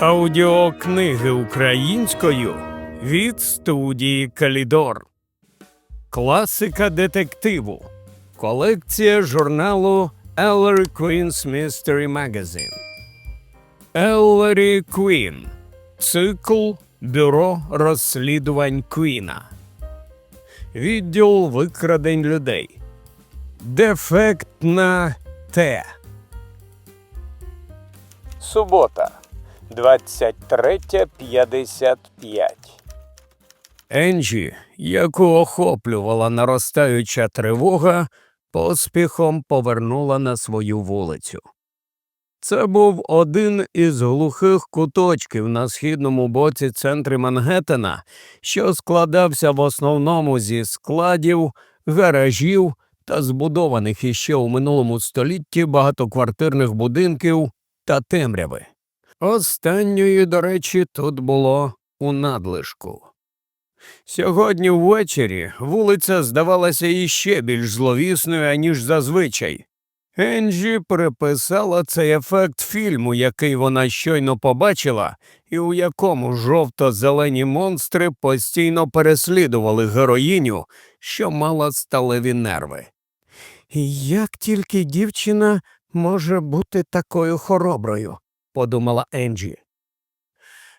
Аудіокниги українською від студії Калідор. Класика детективу. Колекція журналу Ellery Queen's Mystery Magazine. Еллері Квін. Цикл Бюро розслідувань Квіна. Відділ викрадень людей. Дефектна Т. Субота. 23.55. Енджі, яку охоплювала наростаюча тривога, поспіхом повернула на свою вулицю. Це був один із глухих куточків на східному боці центрі Мангеттена, що складався в основному зі складів, гаражів та збудованих іще у минулому столітті багатоквартирних будинків та темряви. Останньої, до речі, тут було у надлишку. Сьогодні ввечері вулиця здавалася іще більш зловісною, аніж зазвичай. Енджі приписала цей ефект фільму, який вона щойно побачила, і у якому жовто-зелені монстри постійно переслідували героїню, що мала сталеві нерви. Як тільки дівчина може бути такою хороброю, подумала Енджі.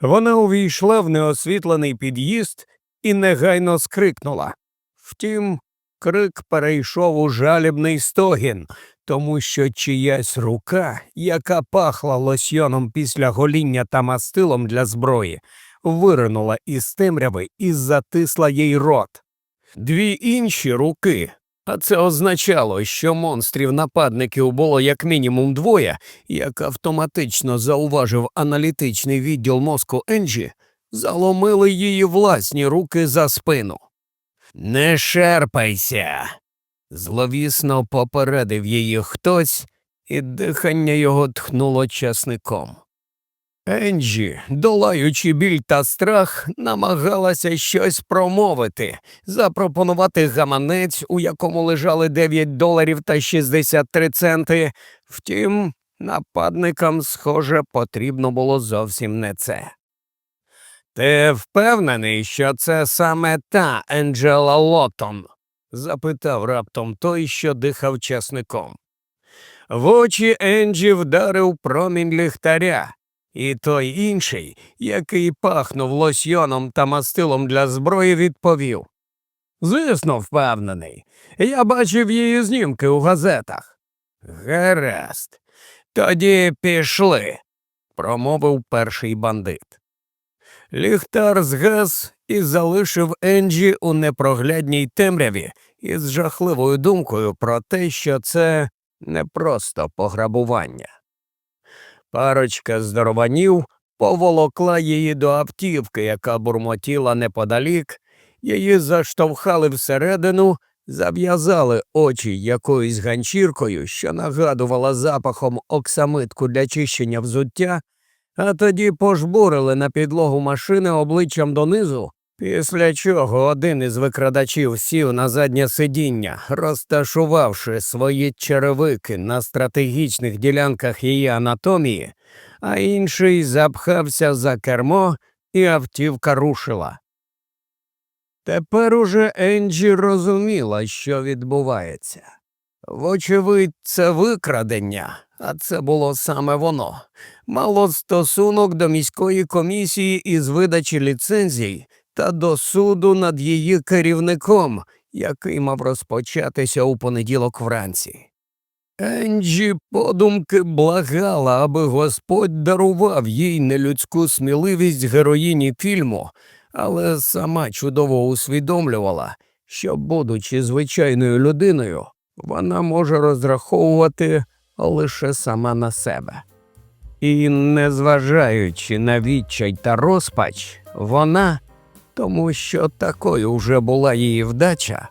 Вона увійшла в неосвітлений під'їзд і негайно скрикнула. Втім, крик перейшов у жалібний стогін, тому що чиясь рука, яка пахла лосьйоном після гоління та мастилом для зброї, виринула із темряви і затисла їй рот. Дві інші руки, а це означало, що монстрів нападників було як мінімум двоє, як автоматично зауважив аналітичний відділ мозку Енджі, заломили її власні руки за спину. Не шерпайся. Зловісно попередив її хтось, і дихання його тхнуло часником. Енджі, долаючи біль та страх, намагалася щось промовити, запропонувати гаманець, у якому лежали 9 доларів та 63 центи. Втім, нападникам, схоже, потрібно було зовсім не це. Ти впевнений, що це саме та Енджела Лотон? запитав раптом той, що дихав часником. В очі Енджі вдарив промінь ліхтаря. І той інший, який пахнув лосьйоном та мастилом для зброї, відповів. Звісно, впевнений. Я бачив її знімки у газетах. Гаразд. Тоді пішли, промовив перший бандит. Ліхтар згас і залишив Енджі у непроглядній темряві із жахливою думкою про те, що це не просто пограбування. Парочка здорованів поволокла її до автівки, яка бурмотіла неподалік, її заштовхали всередину, зав'язали очі якоюсь ганчіркою, що нагадувала запахом оксамитку для чищення взуття, а тоді пожбурили на підлогу машини обличчям донизу, після чого один із викрадачів сів на заднє сидіння, розташувавши свої черевики на стратегічних ділянках її анатомії, а інший запхався за кермо, і автівка рушила. Тепер уже Енджі розуміла, що відбувається. Вочевидь, це викрадення, а це було саме воно, мало стосунок до міської комісії із видачі ліцензій та до суду над її керівником, який мав розпочатися у понеділок вранці. Енджі подумки благала, аби Господь дарував їй нелюдську сміливість героїні фільму, але сама чудово усвідомлювала, що, будучи звичайною людиною, вона може розраховувати лише сама на себе. І, незважаючи на відчай та розпач, вона, тому що такою вже була її вдача,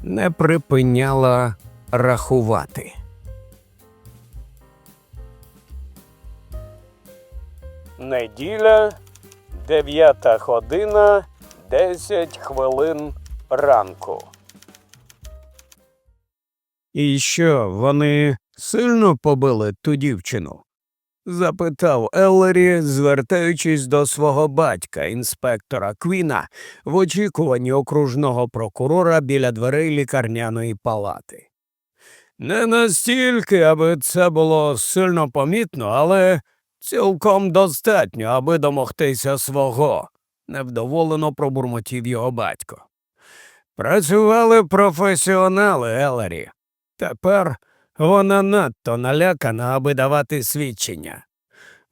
не припиняла рахувати. Неділя, 9 година, 10 хвилин ранку. І що, вони сильно побили ту дівчину? Запитав Еллері, звертаючись до свого батька, інспектора Квіна, в очікуванні окружного прокурора біля дверей лікарняної палати. Не настільки, аби це було сильно помітно, але цілком достатньо, аби домогтися свого, невдоволено пробурмотів його батько. Працювали професіонали, Елері. Тепер вона надто налякана, аби давати свідчення.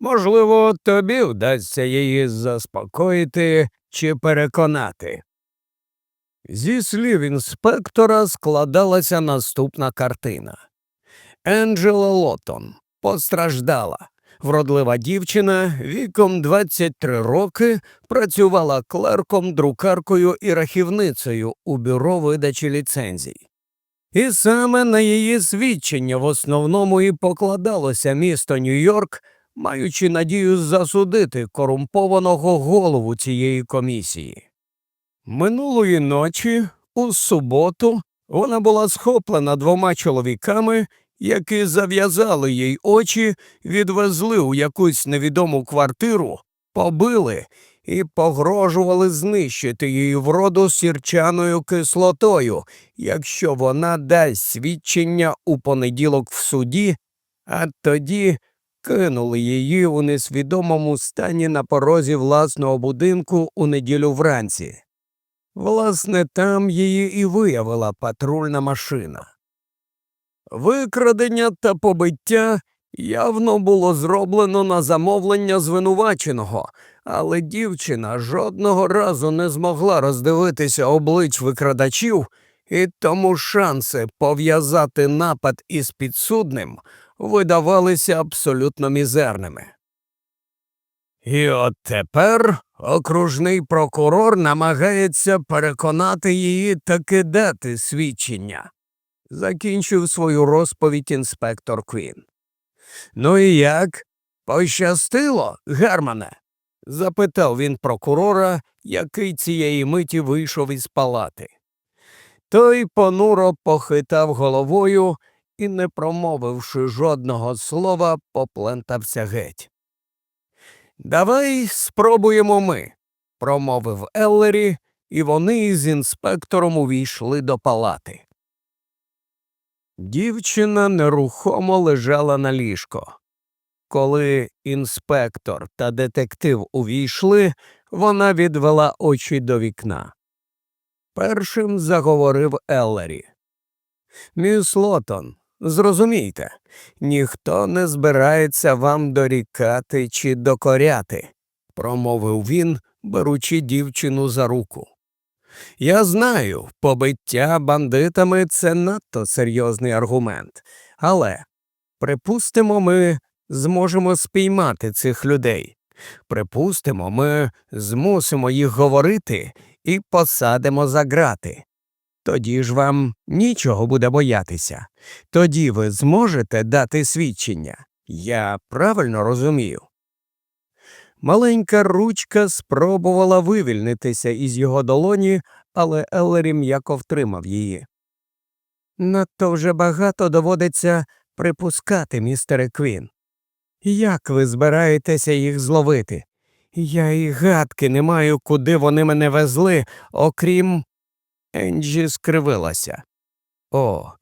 Можливо, тобі вдасться її заспокоїти чи переконати. Зі слів інспектора складалася наступна картина. Енджела Лотон постраждала. Вродлива дівчина віком 23 роки працювала клерком, друкаркою і рахівницею у бюро видачі ліцензій. І саме на її свідчення в основному і покладалося місто Нью-Йорк, маючи надію засудити корумпованого голову цієї комісії. Минулої ночі, у суботу, вона була схоплена двома чоловіками, які зав'язали їй очі, відвезли у якусь невідому квартиру, побили і погрожували знищити її вроду сірчаною кислотою, якщо вона дасть свідчення у понеділок в суді, а тоді кинули її у несвідомому стані на порозі власного будинку у неділю вранці. Власне, там її і виявила патрульна машина. Викрадення та побиття явно було зроблено на замовлення звинуваченого, але дівчина жодного разу не змогла роздивитися облич викрадачів, і тому шанси пов'язати напад із підсудним видавалися абсолютно мізерними. І от тепер окружний прокурор намагається переконати її таки дати свідчення, закінчив свою розповідь інспектор Квін. Ну і як? Пощастило, Германе? запитав він прокурора, який цієї миті вийшов із палати. Той понуро похитав головою і, не промовивши жодного слова, поплентався геть. Давай спробуємо ми, промовив Еллері, і вони із інспектором увійшли до палати. Дівчина нерухомо лежала на ліжко. Коли інспектор та детектив увійшли, вона відвела очі до вікна. Першим заговорив Еллері. Міс Лотон, зрозумійте, ніхто не збирається вам дорікати чи докоряти, промовив він, беручи дівчину за руку. Я знаю, побиття бандитами це надто серйозний аргумент, але припустимо, ми зможемо спіймати цих людей. Припустимо, ми змусимо їх говорити і посадимо за грати. Тоді ж вам нічого буде боятися. Тоді ви зможете дати свідчення. Я правильно розумію. Маленька ручка спробувала вивільнитися із його долоні, але Еллері м'яко втримав її. Надто вже багато доводиться припускати, містере Квін. Як ви збираєтеся їх зловити? Я і гадки не маю, куди вони мене везли, окрім. Енджі скривилася. О,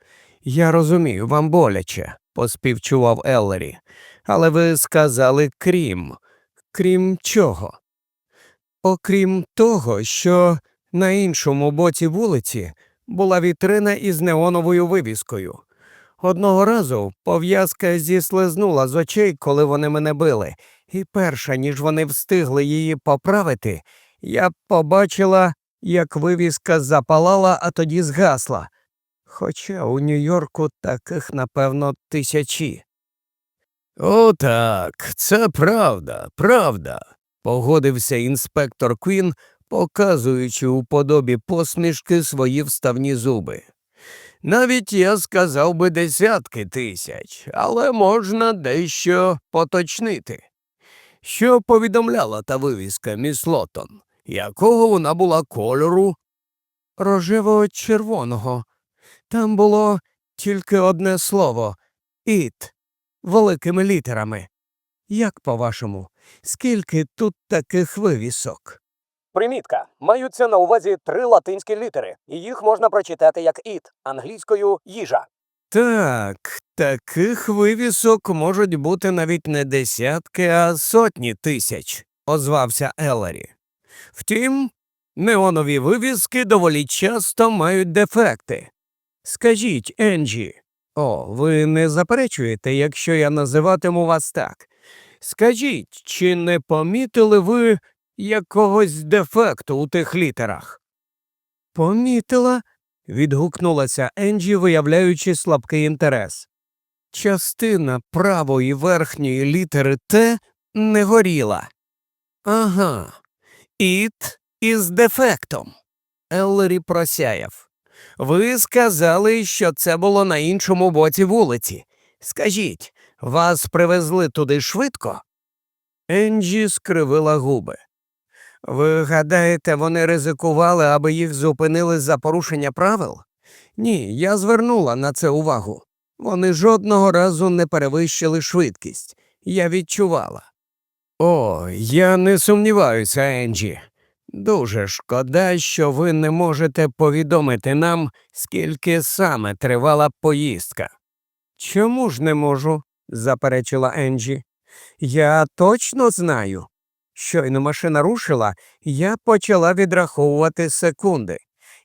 я розумію, вам боляче, поспівчував Еллері. Але ви сказали крім. Крім чого? Окрім того, що на іншому боці вулиці була вітрина із неоновою вивіскою. Одного разу пов'язка зіслизнула з очей, коли вони мене били, і перша, ніж вони встигли її поправити, я побачила, як вивіска запалала, а тоді згасла. Хоча у Нью-Йорку таких, напевно, тисячі. О, так, це правда, правда, погодився інспектор Квін, показуючи у подобі посмішки свої вставні зуби. Навіть я сказав би десятки тисяч, але можна дещо поточнити. Що повідомляла та вивіска міс Лотон? Якого вона була кольору? Рожево червоного. Там було тільки одне слово іт великими літерами. Як по-вашому, скільки тут таких вивісок? Примітка. Маються на увазі три латинські літери, і їх можна прочитати як «it» англійською їжа. Так, таких вивісок можуть бути навіть не десятки, а сотні тисяч, озвався Еллері. Втім, неонові вивіски доволі часто мають дефекти. Скажіть, Енджі, о, ви не заперечуєте, якщо я називатиму вас так. Скажіть, чи не помітили ви якогось дефекту у тих літерах? Помітила, відгукнулася Енджі, виявляючи слабкий інтерес. Частина правої верхньої літери Т не горіла. Ага, іт із дефектом. Еллері просяяв. Ви сказали, що це було на іншому боці вулиці. Скажіть, вас привезли туди швидко? Енджі скривила губи. Ви гадаєте, вони ризикували, аби їх зупинили за порушення правил? Ні, я звернула на це увагу. Вони жодного разу не перевищили швидкість. Я відчувала. О, я не сумніваюся, Енджі. Дуже шкода, що ви не можете повідомити нам, скільки саме тривала поїздка. Чому ж не можу? заперечила Енджі. Я точно знаю. Щойно машина рушила, я почала відраховувати секунди.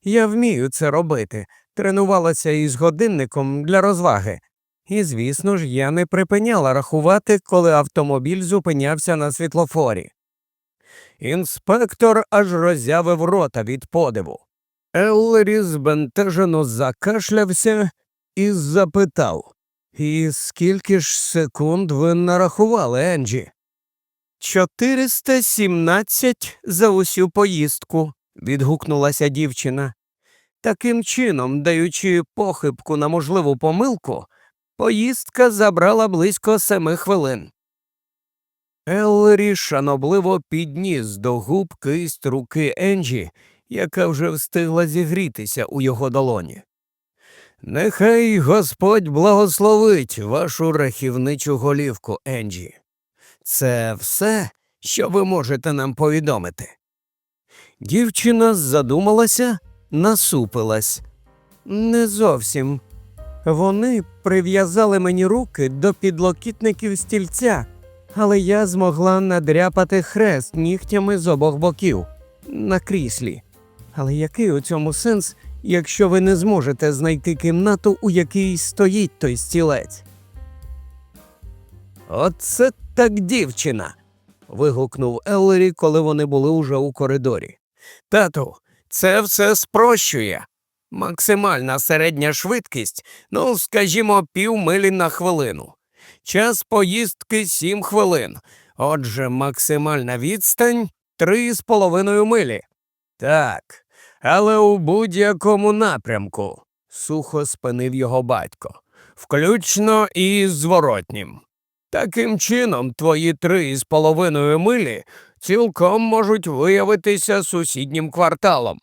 Я вмію це робити, тренувалася із годинником для розваги. І, звісно ж, я не припиняла рахувати, коли автомобіль зупинявся на світлофорі. Інспектор аж роззявив рота від подиву. Еллері збентежено закашлявся і запитав І скільки ж секунд ви нарахували, Енджі? Чотириста сімнадцять за усю поїздку, відгукнулася дівчина. Таким чином, даючи похибку на можливу помилку, поїздка забрала близько семи хвилин. Еллері шанобливо підніс до губ кисть руки Енджі, яка вже встигла зігрітися у його долоні. Нехай Господь благословить вашу рахівничу голівку, Енджі. Це все, що ви можете нам повідомити. Дівчина задумалася, насупилась. Не зовсім. Вони прив'язали мені руки до підлокітників стільця, але я змогла надряпати хрест нігтями з обох боків на кріслі. Але який у цьому сенс, якщо ви не зможете знайти кімнату, у якій стоїть той стілець? Оце так дівчина. вигукнув Еллері, коли вони були уже у коридорі. Тату, це все спрощує. Максимальна середня швидкість, ну, скажімо, півмилі на хвилину. Час поїздки сім хвилин. Отже, максимальна відстань три з половиною милі. Так, але у будь-якому напрямку, сухо спинив його батько, включно і зворотнім. Таким чином, твої три з половиною милі цілком можуть виявитися сусіднім кварталом.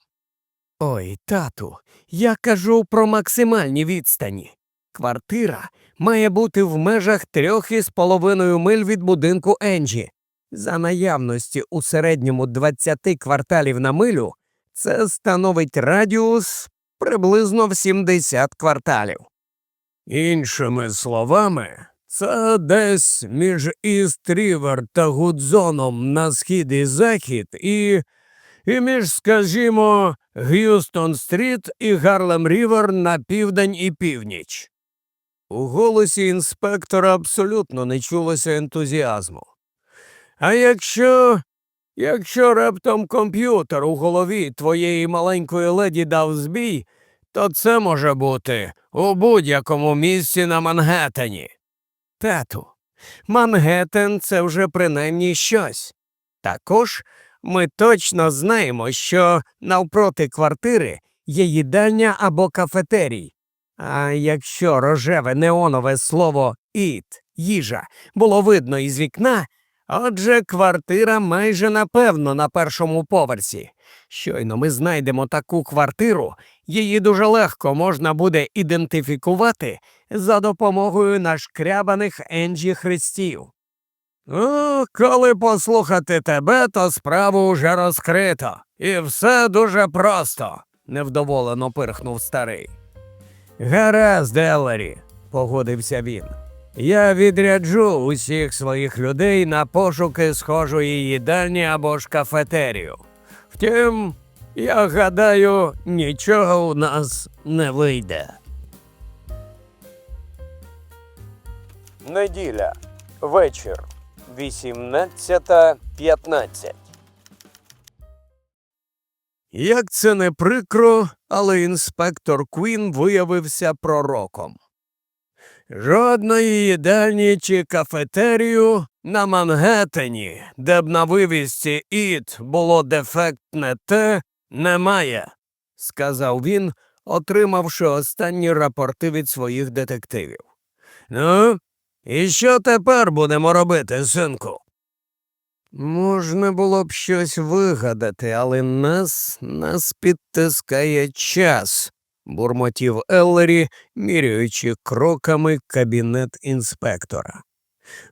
Ой, тату, я кажу про максимальні відстані. Квартира має бути в межах трьох із половиною миль від будинку Енджі. За наявності у середньому 20 кварталів на милю це становить радіус приблизно в 70 кварталів. Іншими словами, це десь між Іст-Рівер та Гудзоном на схід і захід і, і між, скажімо, Г'юстон-стріт і Гарлем-Рівер на південь і північ. У голосі інспектора абсолютно не чулося ентузіазму. А якщо. Якщо раптом комп'ютер у голові твоєї маленької леді дав збій, то це може бути у будь-якому місці на Мангеттені. Тату, Мангеттен – це вже принаймні щось. Також ми точно знаємо, що навпроти квартири є їдальня або кафетерій. А якщо рожеве неонове слово «іт» їжа було видно із вікна, отже, квартира майже напевно на першому поверсі. Щойно ми знайдемо таку квартиру, її дуже легко можна буде ідентифікувати за допомогою нашкрябаних Енджі хрестів. О, коли послухати тебе, то справу вже розкрито. І все дуже просто, невдоволено пирхнув старий. Гаразд, Еллері, погодився він. Я відряджу усіх своїх людей на пошуки схожої їдальні або ж кафетерію. Втім, я гадаю, нічого у нас не вийде. Неділя. Вечір. 18.15. Як це не прикро, але інспектор Квін виявився пророком. Жодної їдальні чи кафетерію на Мангеттені, де б на вивісці «Іт» було дефектне те, немає, сказав він, отримавши останні рапорти від своїх детективів. Ну, і що тепер будемо робити, синку? Можна було б щось вигадати, але нас нас підтискає час, бурмотів Еллері, міряючи кроками кабінет інспектора.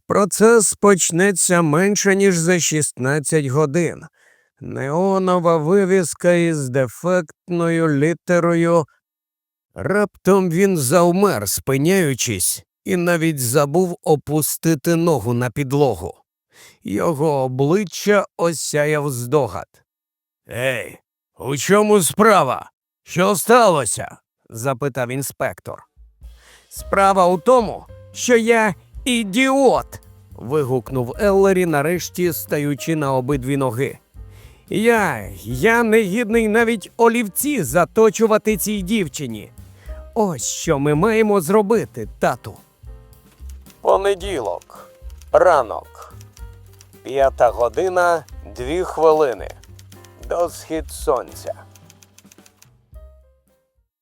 Процес почнеться менше, ніж за 16 годин. Неонова вивіска із дефектною літерою. Раптом він завмер, спиняючись, і навіть забув опустити ногу на підлогу. Його обличчя осяяв здогад. Ей, у чому справа? Що сталося? запитав інспектор. Справа у тому, що я ідіот. вигукнув Еллері, нарешті стаючи на обидві ноги. Я, я не гідний навіть олівці заточувати цій дівчині. Ось що ми маємо зробити, тату. Понеділок. Ранок. П'ята година, дві хвилини. До схід сонця.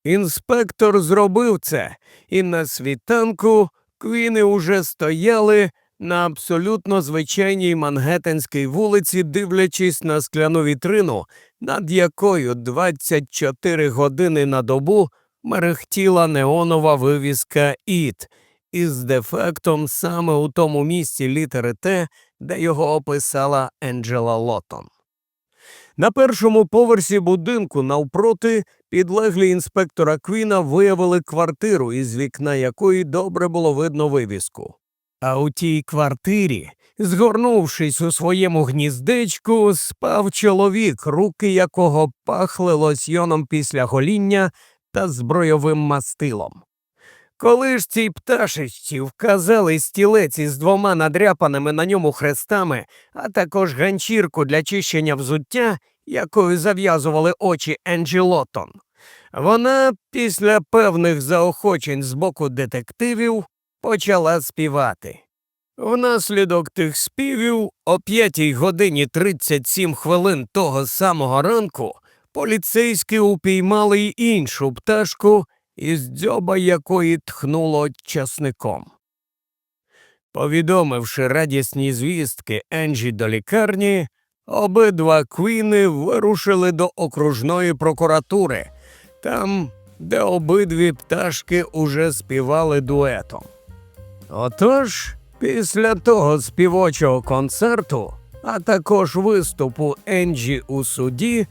Інспектор зробив це, і на світанку квіни уже стояли на абсолютно звичайній Мангеттенській вулиці, дивлячись на скляну вітрину, над якою 24 години на добу мерехтіла неонова вивіска «Іт» із дефектом саме у тому місці літери Т, де його описала Енджела Лотон. На першому поверсі будинку навпроти підлеглі інспектора Квіна виявили квартиру, із вікна якої добре було видно вивіску. А у тій квартирі, згорнувшись у своєму гніздечку, спав чоловік, руки якого пахли лосьйоном після гоління та збройовим мастилом. Коли ж цій пташечці вказали стілець із двома надряпаними на ньому хрестами, а також ганчірку для чищення взуття, якою зав'язували очі Енджі Лотон, вона після певних заохочень з боку детективів почала співати. Внаслідок тих співів о 5 годині 37 хвилин того самого ранку поліцейські упіймали й іншу пташку, із дзьоба якої тхнуло часником. Повідомивши радісні звістки Енджі до лікарні, обидва квіни вирушили до окружної прокуратури, там, де обидві пташки уже співали дуетом. Отож, після того співочого концерту, а також виступу Енджі у суді,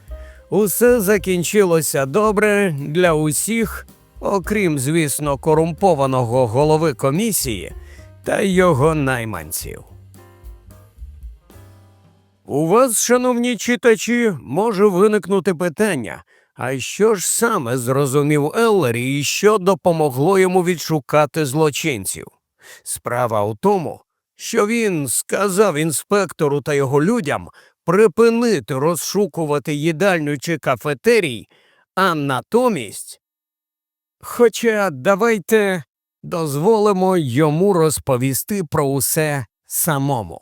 усе закінчилося добре для усіх, окрім, звісно, корумпованого голови комісії та його найманців. У вас, шановні читачі, може виникнути питання, а що ж саме зрозумів Еллері і що допомогло йому відшукати злочинців? Справа у тому, що він сказав інспектору та його людям припинити розшукувати їдальню чи кафетерій, а натомість. Хоча давайте дозволимо йому розповісти про усе самому.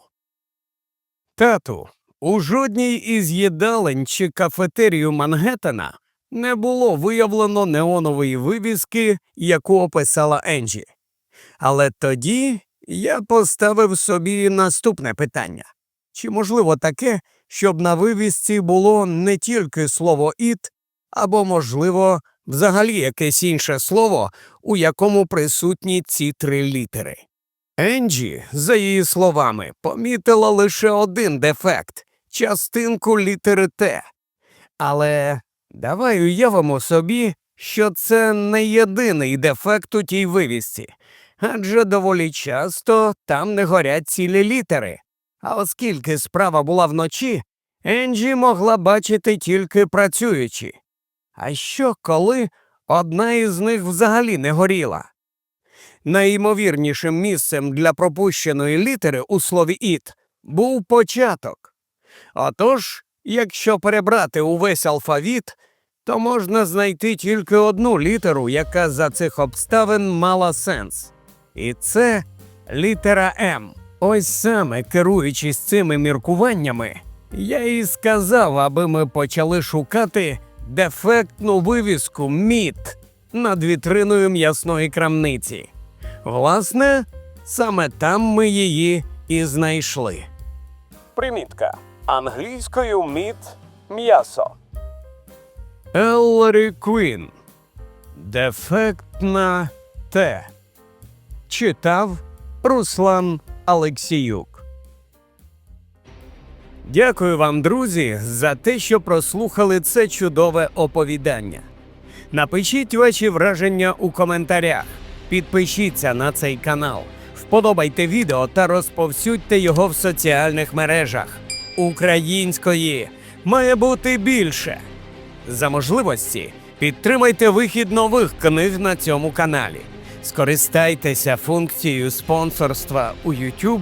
Тату, у жодній із їдалень чи кафетерію Мангеттена не було виявлено неонової вивіски, яку описала Енджі. Але тоді я поставив собі наступне питання: чи можливо таке, щоб на вивісці було не тільки слово «іт», або, можливо, взагалі якесь інше слово, у якому присутні ці три літери? Енджі, за її словами, помітила лише один дефект частинку літери Т. Але давай уявимо собі, що це не єдиний дефект у тій вивісці, адже доволі часто там не горять цілі літери. А оскільки справа була вночі, Енджі могла бачити тільки працюючи. А що коли одна із них взагалі не горіла? Найімовірнішим місцем для пропущеної літери у слові іт був початок. Отож, якщо перебрати увесь алфавіт, то можна знайти тільки одну літеру, яка за цих обставин мала сенс. І це літера М. Ось саме керуючись цими міркуваннями, я і сказав, аби ми почали шукати дефектну вивіску МІТ над вітриною м'ясної крамниці. Власне, саме там ми її і знайшли. Примітка. Англійською мід м'ясо. Елларі Квін. Дефектна Т. Читав Руслан Алексіюк. Дякую вам, друзі, за те, що прослухали це чудове оповідання. Напишіть ваші враження у коментарях. Підпишіться на цей канал, вподобайте відео та розповсюдьте його в соціальних мережах. Української має бути більше. За можливості підтримайте вихід нових книг на цьому каналі. Скористайтеся функцією спонсорства у YouTube